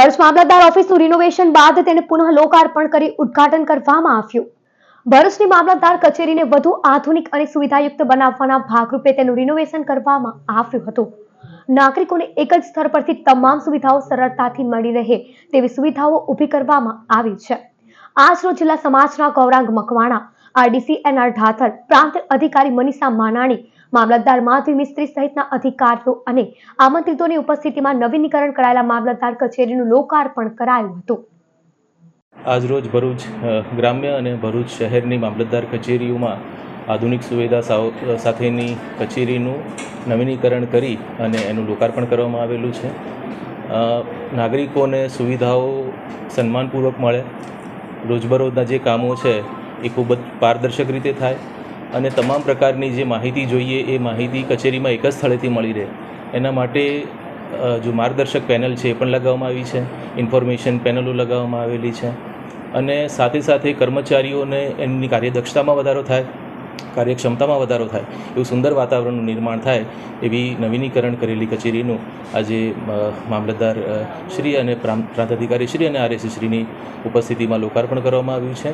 ભરૂચ મામલતદાર ઓફિસનું renovation બાદ તેને પુનઃ લોકાર્પણ કરી ઉદ્ઘાટન કરવામાં આવ્યું. ભરૂચની મામલતદાર કચેરીને વધુ આધુનિક અને સુવિધાયુક્ત બનાવવાના ભાગરૂપે તેનું રિનોવેશન કરવામાં આવ્યું હતું. નાગરિકોને એક જ સ્થળ પરથી તમામ સુવિધાઓ સરળતાથી મળી રહે તેવી સુવિધાઓ ઊભી કરવામાં આવી છે. આજરોજ જિલ્લા સમાજના ગૌરાંગ મકવાણા આરડીસી એનઆર ઢાથર પ્રાંત અધિકારી મનીષા માનાણી, મામલતદાર માધવી મિસ્ત્રી સહિતના અધિકારીઓ અને આમંત્રિતોની ઉપસ્થિતિમાં નવીનીકરણ કરાયેલા મામલતદાર કચેરીનું લોકાર્પણ કરાયું હતું. આજરોજ ભરૂચ ગ્રામ્ય અને ભરૂચ શહેરની મામલતદાર કચેરીઓમાં આધુનિક સુવિધા સાવ- સાથેની કચેરીનું નવીનીકરણ કરી અને એનું લોકાર્પણ કરવામાં આવેલું છે. નાગરિકોને સુવિધાઓ સન્માનપૂર્વક મળે. રોજબરોજના જે કામો છે એ ખૂબ જ પારદર્શક રીતે થાય અને તમામ પ્રકારની જે માહિતી જોઈએ એ માહિતી કચેરીમાં એક જ સ્થળેથી મળી રહે. એના માટે જો માર્ગદર્શક પેનલ છે એ પણ લગાવવામાં આવી છે, ઇન્ફોર્મેશન પેનલો લગાવવામાં આવેલી છે અને સાથે સાથે કર્મચારીઓને એમની કાર્યદક્ષતામાં વધારો થાય, કાર્યક્ષમતામાં વધારો થાય, એવું સુંદર વાતાવરણનું નિર્માણ થાય એવી નવીનીકરણ કરેલી કચેરીનું આજે મામલતદાર શ્રી અને પ્રાંત અધિકારી શ્રી અને આરએસી શ્રીની ઉપસ્થિતિમાં લોકાર્પણ કરવામાં આવ્યું છે.